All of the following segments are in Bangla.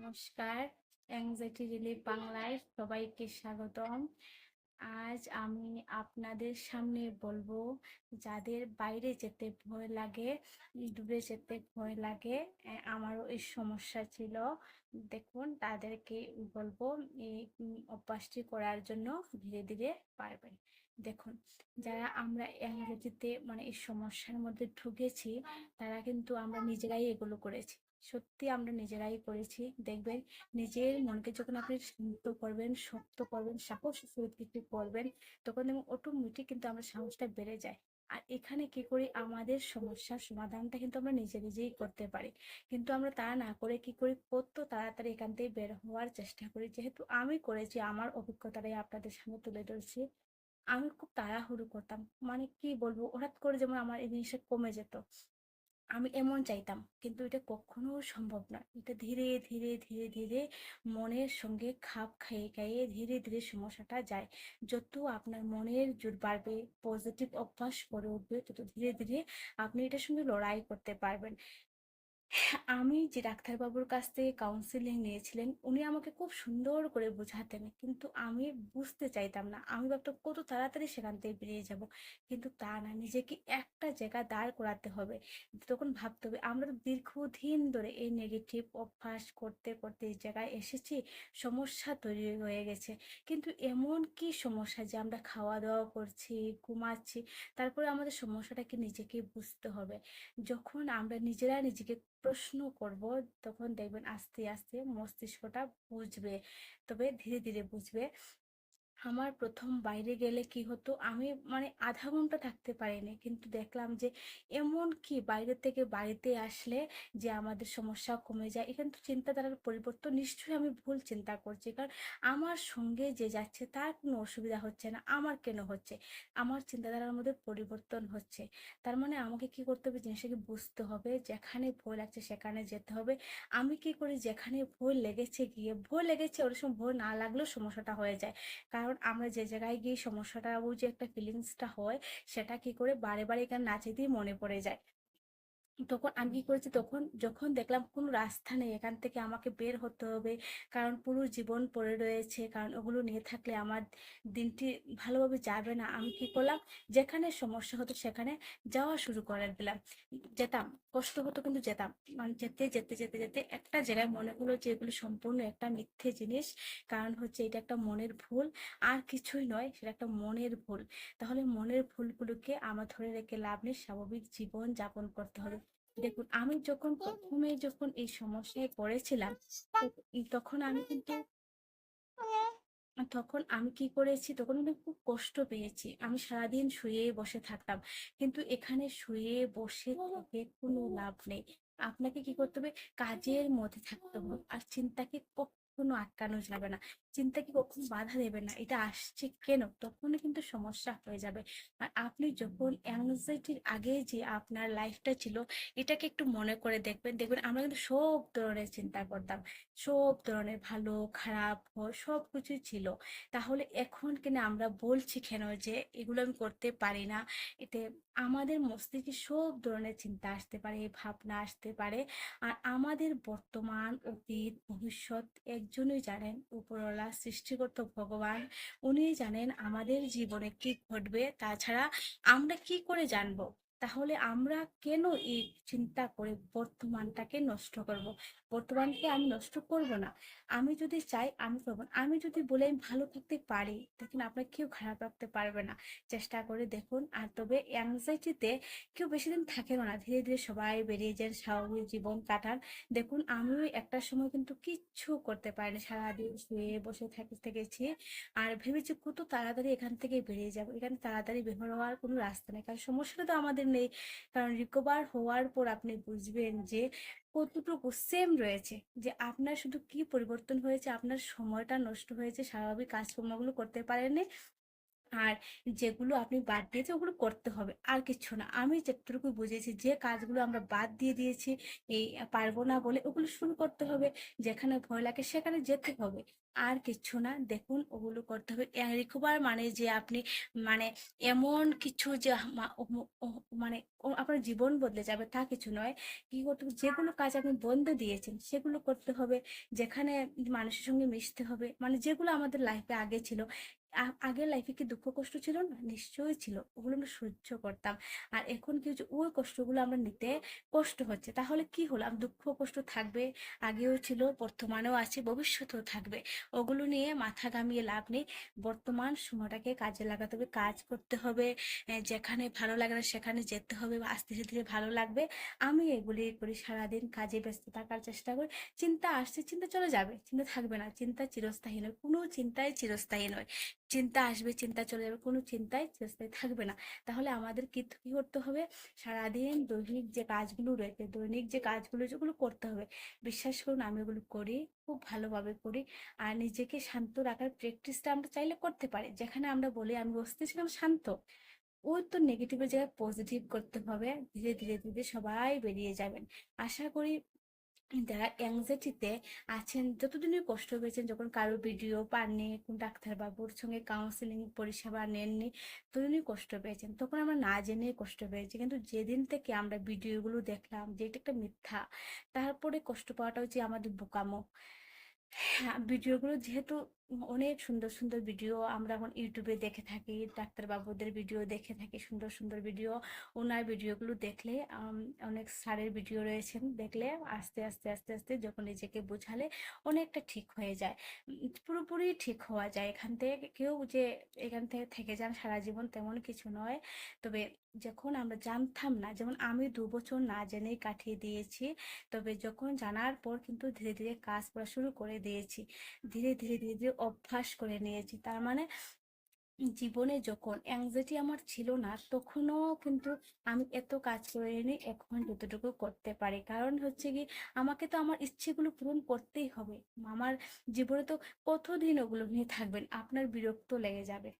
নমস্কার। অ্যাংজাইটি রিলিফ বাংলায় সবাইকে স্বাগতম। আজ আমি আপনাদের সামনে বলব, যাদের বাইরে যেতে ভয় লাগে, দূরে যেতে ভয় লাগে আমারও এই সমস্যা ছিল। দেখুন, তাদেরকে বলব এই অভ্যাসটি করার জন্য ধীরে ধীরে পারবেন। দেখুন, যারা আমরা অ্যাংজাইটিতে মানে এই সমস্যার মধ্যে ঢুকেছি, তারা কিন্তু আমরা নিজেরাই এগুলো করেছি। সত্যি আমরা নিজেরাই করেছি। দেখবেন নিজের মনকে যখন আপনি শান্ত করবেন, শক্ত করবেন, সাহস কিছু করবেন, তখন দেখবেন অটোমেটিক কিন্তু আমরা সাহসটা বেড়ে যায়। আর এখানে কি করি? আমাদের সমস্যার সমাধানটা কিন্তু আমরা নিজে নিজেই করতে পারি। কিন্তু আমরা তা না করে কি করি? কত তাড়াতাড়ি এখান থেকে বের হওয়ার চেষ্টা করি। যেহেতু আমি করেছি, আমার অভিজ্ঞতাটাই আপনাদের সামনে তুলে ধরছি। আমি খুব তাড়াহুড়ো করতাম। মানে কি বলব? হঠাৎ করে যেমন আমার এই জিনিসটা কমে যেত। আমি এমন চাইতাম, কিন্তু এটা কখনো সম্ভব না। এটা ধীরে ধীরে ধীরে ধীরে মনের সঙ্গে খাপ খাইয়ে খাইয়ে ধীরে ধীরে সমস্যাটা যায়। যত আপনার মনের জোর বাড়বে পজিটিভ অভ্যাস করে উঠবে, তত ধীরে ধীরে আপনি এটার সঙ্গে লড়াই করতে পারবেন। আমি যে ডাক্তারবাবুর কাছ থেকে কাউন্সিলিং নিয়েছিলেন, উনি আমাকে খুব সুন্দর করে বোঝাতেন। কিন্তু আমি বুঝতে চাইতাম না। আমি ভাবতাম, কত তাড়াতাড়ি সেখান থেকে বেরিয়ে যাব? কিন্তু তা না, নিজেকে একটা জায়গা দাঁড় করাতে হবে। তখন ভাবতে হবে, আমরা দীর্ঘদিন ধরে এই নেগেটিভ অভ্যাস করতে করতে এই জায়গায় এসেছি, সমস্যা তৈরি হয়ে গেছে। কিন্তু এমন কি সমস্যা যে আমরা খাওয়া দাওয়া করছি, ঘুমাচ্ছি, তারপরে আমাদের সমস্যাটাকে নিজেকে বুঝতে হবে। যখন আমরা নিজেরা নিজেকে প্রশ্ন করব তখন দেখবেন আস্তে আস্তে মস্তিষ্কটা বুঝবে তবে ধীরে ধীরে বুঝবে। আমার প্রথম বাইরে গেলে কি হতো? আমি মানে আধা ঘণ্টা থাকতে পারিনি। কিন্তু দেখলাম যে এমন কি বাইরে থেকে বাড়িতে আসলে যে আমাদের সমস্যা কমে যায়, এখানে তো চিন্তাধারার পরিবর্তন নিশ্চয়ই আমি ভুল চিন্তা করছি। কারণ আমার সঙ্গে যে যাচ্ছে তার কোনো অসুবিধা হচ্ছে না। আমার কেন হচ্ছে? আমার চিন্তাধারার মধ্যে পরিবর্তন হচ্ছে। তার মানে আমাকে কি করতে হবে? জিনিসটাকে বুঝতে হবে। যেখানে ভয় লাগছে সেখানে যেতে হবে। আমি কি করি? যেখানে ভয় লেগেছে গিয়ে, ভয় লেগেছে ওর সময় ভয় না লাগলেও সমস্যাটা হয়ে যায়। কারণ আমরা যে জায়গায় গিয়ে সমস্যাটা যে একটা ফিলিংসটা হয়, সেটা কি করে বারে বারে এখানে নাচে দিয়ে মনে পড়ে যায়। তখন আমি কি করেছি? তখন যখন দেখলাম কোনো রাস্তা নেই, এখান থেকে আমাকে বের হতে হবে। কারণ পুরো জীবন পড়ে রয়েছে, কারণ ওগুলো নিয়ে থাকলে আমার দিনটি ভালোভাবে যাবে না। আমি কি করলাম? যেখানে সমস্যা হতো সেখানে যাওয়া শুরু করে দিলাম। যেতাম, কষ্ট হতো কিন্তু যেতাম। মানে যেতে যেতে যেতে যেতে একটা জায়গায় মনে হলো যে এগুলো সম্পূর্ণ একটা মিথ্যে জিনিস। কারণ হচ্ছে এটা একটা মনের ভুল। আর কিছুই নয়, সেটা একটা মনের ভুল। তাহলে মনের ভুলগুলোকে আমার ধরে রেখে লাভ নেই। স্বাভাবিক জীবন যাপন করতে হবে। দেখুন, আমি যখন প্রথমে যখন এই সমস্যায় পড়েছিলাম তখন আমি কিন্তু তখন আমি কি করেছি, তখন আমি খুব কষ্ট পেয়েছি। আমি সারাদিন শুয়ে বসে থাকতাম। কিন্তু এখানে শুয়ে বসে থেকে কোনো লাভ নেই। আপনাকে কি করতে হবে? কাজের মধ্যে থাকতে হবে। আর চিন্তাকে কখনো আটকানো যাবে না। চিন্তাকে কখনো বাধা দেবে না, এটা আসছে কেন? তখনই কিন্তু সমস্যা হয়ে যাবে। আর আপনি যখন অ্যাংজাইটির আগে যে আপনার লাইফটা ছিল, এটাকে একটু মনে করে দেখবেন। দেখবেন আমরা কিন্তু সব ধরনের চিন্তা করতাম সব ধরনের ভালো, খারাপ সব কিছুই ছিল। তাহলে এখন কেন আমরা বলছি কেন যে এগুলো আমি করতে পারি না? এতে আমাদের মস্তিষ্কে সব ধরনের চিন্তা আসতে পারে, ভাবনা আসতে পারে। আর আমাদের বর্তমান, অতীত, ভবিষ্যৎ একজনই জানেন, উপরওয়ালা, সৃষ্টিকর্তা ভগবান উনি জানেন আমাদের জীবনে কি ঘটবে। তাছাড়া আমরা কি করে জানব? তাহলে আমরা কেন এই চিন্তা করে বর্তমানটাকে নষ্ট করব? বর্তমানকে আমি নষ্ট করব না। আমি যদি চাই, আমি করব আমি যদি বলে আমি ভালো থাকতে পারি, দেখুন আপনার কেউ খারাপ রাখতে পারবে না। চেষ্টা করে দেখুন। আর তবে অ্যাংজাইটিতে কেউ বেশি দিন থাকেও না। ধীরে ধীরে সবাই বেরিয়ে যান স্বাভাবিক জীবন কাটান। দেখুন আমিও একটা সময় কিন্তু কিচ্ছু করতে পারিনি। সারাদিন শুয়ে বসে থাকি, থেকেছি। আর ভেবেছি কত তাড়াতাড়ি এখান থেকে বেরিয়ে যাব। এখানে তাড়াতাড়ি বের হওয়ার কোনো রাস্তা নেই। কারণ সমস্যাটা তো আমাদের নেই। কারণ রিকভার হওয়ার পর আপনি বুঝবেন যে কতটুকু সেম রয়েছে, যে আপনার শুধু কি পরিবর্তন হয়েছে, আপনার সময়টা নষ্ট হয়েছে, স্বাভাবিক কাজকর্মগুলো করতে পারেননি আর যেগুলো আপনি বাদ দিয়েছেন ওগুলো করতে হবে। আর কিছু না। আমি যতটুকু বুঝেছি যে কাজগুলো আমরা বাদ দিয়ে দিয়েছি, এই পারব না বলে ওগুলো শুরু করতে হবে, যেখানে ভয় লাগে সেখানে যেতে হবে। আর কিছু না, দেখুন ওগুলো করতে হবে। রিকভার মানে যে আপনি মানে এমন কিছু যে মানে আপনার জীবন বদলে যাবে তা কিছু নয়। কি করতে যেগুলো কাজ আপনি বন্ধ দিয়েছেন সেগুলো করতে হবে, যেখানে মানুষের সঙ্গে মিশতে হবে। মানে যেগুলো আমাদের লাইফে আগে ছিল আগের লাইফে কি দুঃখ কষ্ট ছিল না? নিশ্চয়ই ছিল। ওগুলো আমরা সহ্য করতাম। আর এখন কি হচ্ছে? ওই কষ্টগুলো আমরা নিতে কষ্ট হচ্ছে। তাহলে কি হলো? দুঃখ কষ্ট থাকবে, আগেও ছিল, বর্তমানেও আছে, ভবিষ্যতেও থাকবে। ওগুলো নিয়ে মাথা ঘামিয়ে লাভ নেই। বর্তমান সময়টাকে কাজে লাগাতে হবে, কাজ করতে হবে যেখানে ভালো লাগে না সেখানে যেতে হবে বা আস্তে ধীরে ধীরে ভালো লাগবে। আমি এগুলি করি সারাদিন, কাজে ব্যস্ত থাকার চেষ্টা করি। চিন্তা আসছে, চিন্তা চলে যাবে, চিন্তা থাকবে না। চিন্তা চিরস্থায়ী নয়, কোনো চিন্তাই চিরস্থায়ী নয়। চিন্তা আসবে, চিন্তা চলে যাবে, কোনো চিন্তাই চেষ্টায় থাকবে না। তাহলে আমাদের কি করতে হবে? সারাদিন দৈনিক যে কাজগুলো রয়েছে, দৈনিক যে কাজগুলো, যেগুলো করতে হবে, বিশ্বাস করুন আমি ওগুলো করি, খুব ভালোভাবে করি। আর নিজেকে শান্ত রাখার প্র্যাকটিসটা আমরা চাইলে করতে পারি। যেখানে আমরা বলি, আমি বসতেছিলাম শান্ত। ওই তো নেগেটিভের জায়গায় পজিটিভ করতে হবে, ধীরে ধীরে ধীরে সবাই বেরিয়ে যাবেন। আশা করি যারা অ্যাংজাইটিতে আছেন যতদিনই কষ্ট পেয়েছেন, যখন কারও ভিডিও পাননি কোন ডাক্তারবাবুর সঙ্গে কাউন্সিলিং পরিষেবা নেননি ততদিনই কষ্ট পেয়েছেন। তখন আমরা না জেনে কষ্ট পেয়েছি। কিন্তু যেদিন থেকে আমরা ভিডিওগুলো দেখলাম যে এটা একটা মিথ্যা, তারপরে কষ্ট পাওয়াটা হচ্ছে আমাদের বোকামো। ভিডিওগুলো যেহেতু অনেক সুন্দর সুন্দর ভিডিও আমরা এখন ইউটিউবে দেখে থাকি, ডাক্তারবাবুদের ভিডিও দেখে থাকি, সুন্দর সুন্দর ভিডিও, ওনার ভিডিওগুলো দেখলে অনেক স্যারের ভিডিও রয়েছেন দেখলে আস্তে আস্তে আস্তে আস্তে যখন নিজেকে বোঝালে অনেকটা ঠিক হয়ে যায়। পুরোপুরি ঠিক হওয়া যায়। এখান থেকে কেউ যে এখান থেকে থেকে যান সারা জীবন তেমন কিছু নয়। তবে যখন আমরা জানতাম না, যেমন আমি দু বছর না জেনেই কাটিয়ে দিয়েছি, তবে যখন জানার পর কিন্তু ধীরে ধীরে কাজ করা শুরু করে দিয়েছি। ধীরে ধীরে ধীরে ধীরে অভ্যাস করে নিয়েছি। তার মানে জীবনে যখন অ্যাংজাইটি আমার ছিল না, তখনও কিন্তু আমি এত কাজ করে নি এখন যতটুকু করতে পারি। কারণ হচ্ছে কি, আমাকে তো আমার ইচ্ছেগুলো পূরণ করতেই হবে। আমার জীবনে তো কতদিন ওগুলো নিয়ে থাকবেন? আপনার বিরক্ত লেগে যাবে।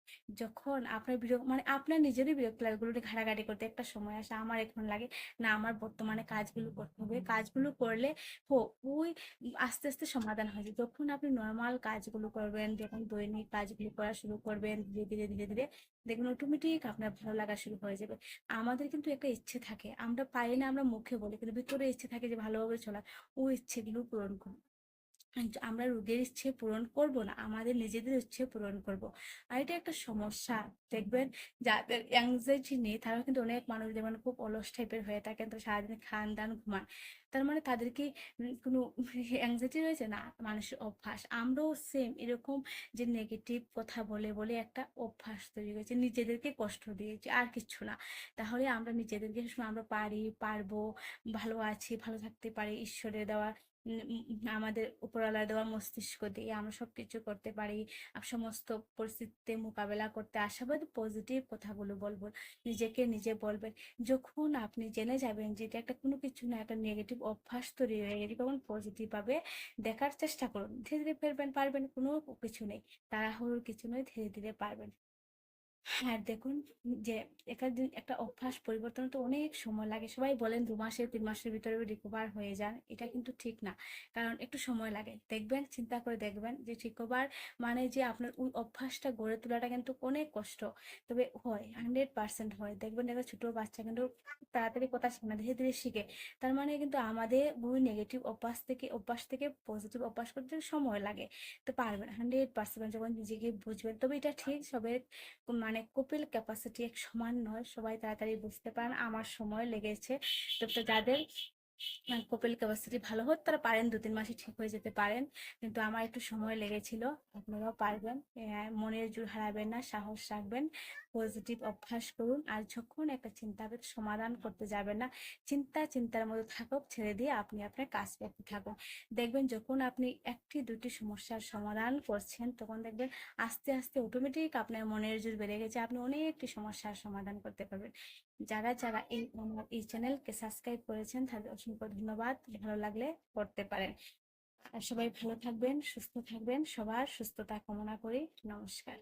যখন আপনার বিরক্ত মানে আপনার নিজেরই বিরক্ত লাগে ওগুলো ঘাটাঘাটি করতে। একটা সময় আসে, আমার এখন লাগে, না, আমার বর্তমানে কাজগুলো করতে হবে। কাজগুলো করলে হো, ওই আস্তে আস্তে সমাধান হয়ে যখন আপনি নর্মাল কাজগুলো করবেন, যখন দৈনিক কাজগুলো করা শুরু করবেন ধীরে ধীরে ধীরে দেখবেন অটোমেটিক আপনার ভালো লাগা শুরু হয়ে যাবে। আমাদের কিন্তু একটা ইচ্ছে থাকে। আমরা পাই না আমরা মুখে বলি, কিন্তু ভিতরে ইচ্ছে থাকে যে ভালোভাবে চলার। ওই ইচ্ছেগুলো পূরণ করব আমরা রোগের ইচ্ছে পূরণ করব না, আমাদের নিজেদের ইচ্ছে পূরণ করব। আর এটা একটা সমস্যা। দেখবেন যাদের অ্যাংজাইটি নেই তারা কিন্তু অনেক মানুষ যেমন খুব অলস টাইপের হয়ে থাকেন, তো সারাদিন খান দান ঘুমান। তার মানে তাদেরকে কোনো অ্যাংজাইটি রয়েছে? না, মানুষের অভ্যাস। আমরাও সেম এরকম যে নেগেটিভ কথা বলে বলে একটা অভ্যাস তৈরি হয়েছে নিজেদেরকে কষ্ট দিয়েছি, আর কিছু না। তাহলে আমরা নিজেদেরকে আমরা পারি, পারব, ভালো আছি, ভালো থাকতে পারি, ঈশ্বরের দেওয়া আমাদের উপরওয়ালা দেওয়া মস্তিষ্ক দিয়ে আমরা সবকিছু করতে পারি। সমস্ত পরিস্থিতিতে মোকাবেলা করতে আশাবাদ পজিটিভ কথাগুলো বলব। নিজেকে নিজে বলবেন, যখন আপনি জেনে যাবেন যে এটা একটা কোনো কিছু না, একটা নেগেটিভ অভ্যাস তৈরি হয়ে গেছে, তখন পজিটিভ ভাবে দেখার চেষ্টা করুন। ধীরে ধীরে ফেরবেন পারবেন, কোনো কিছু নেই। তাড়াহুড়োর কিছু নয়, ধীরে ধীরে পারবেন। হ্যাঁ দেখুন যে একটা একটা অভ্যাস পরিবর্তন তো অনেক সময় লাগে। সবাই বলেন দু মাসের, তিন মাসের ভিতরে রিকভার হয়ে যান, এটা কিন্তু ঠিক না। কারণ একটু সময় লাগে। দেখবেন, চিন্তা করে দেখবেন যে রিকভার মানে যে আপনার ওই অভ্যাসটা গড়ে তোলাটা কিন্তু অনেক কষ্ট। তবে হয় হান্ড্রেড পার্সেন্ট হয়। দেখবেন একটা ছোট বাচ্চা কিন্তু তাড়াতাড়ি কথা শিখে না ধীরে ধীরে শিখে। তার মানে কিন্তু আমাদের ওই নেগেটিভ অভ্যাস থেকে অভ্যাস থেকে পজিটিভ অভ্যাস করতে সময় লাগে। তো পারবেন হান্ড্রেড পার্সেন্ট যখন নিজেকে বুঝবেন। তবে এটা ঠিক সবের মানে কপিল ক্যাপাসিটি এক সমান নয়। সবাই তাড়াতাড়ি বুঝতে পারেন আমার সময় লেগেছে। তো যাদের কপিল ক্যাপাসিটি ভালো হোক, তারা পারেন দু তিন মাসে ঠিক হয়ে যেতে পারেন। কিন্তু আমার একটু সময় লেগেছিল, আপনারাও পারবেন। মনের জোর হারাবেন না, সাহস রাখবেন পজিটিভ অভ্যাস করুন, আর যখন একটা চিন্তা হবে সমাধান করতে যাবেন না, চিন্তা চিন্তার মধ্যে থাকুক, ছেড়ে দিয়ে আপনি আপনার কাজ করতে থাকুন। দেখবেন যখন আপনি একটি দুটি সমস্যার সমাধান করছেন, তখন দেখবেন আস্তে আস্তে অটোমেটিক আপনার মনের জোর বেড়ে গেছে, আপনি অনেকটি সমস্যার সমাধান করতে পারবেন। যারা যারা এই আমার এই চ্যানেলকে সাবস্ক্রাইব করেছেন, তাদের অসংখ্য ধন্যবাদ, ভালো লাগলে করতে পারেন। আর সবাই ভালো থাকবেন, সুস্থ থাকবেন, সবার সুস্থতা কামনা করি, নমস্কার।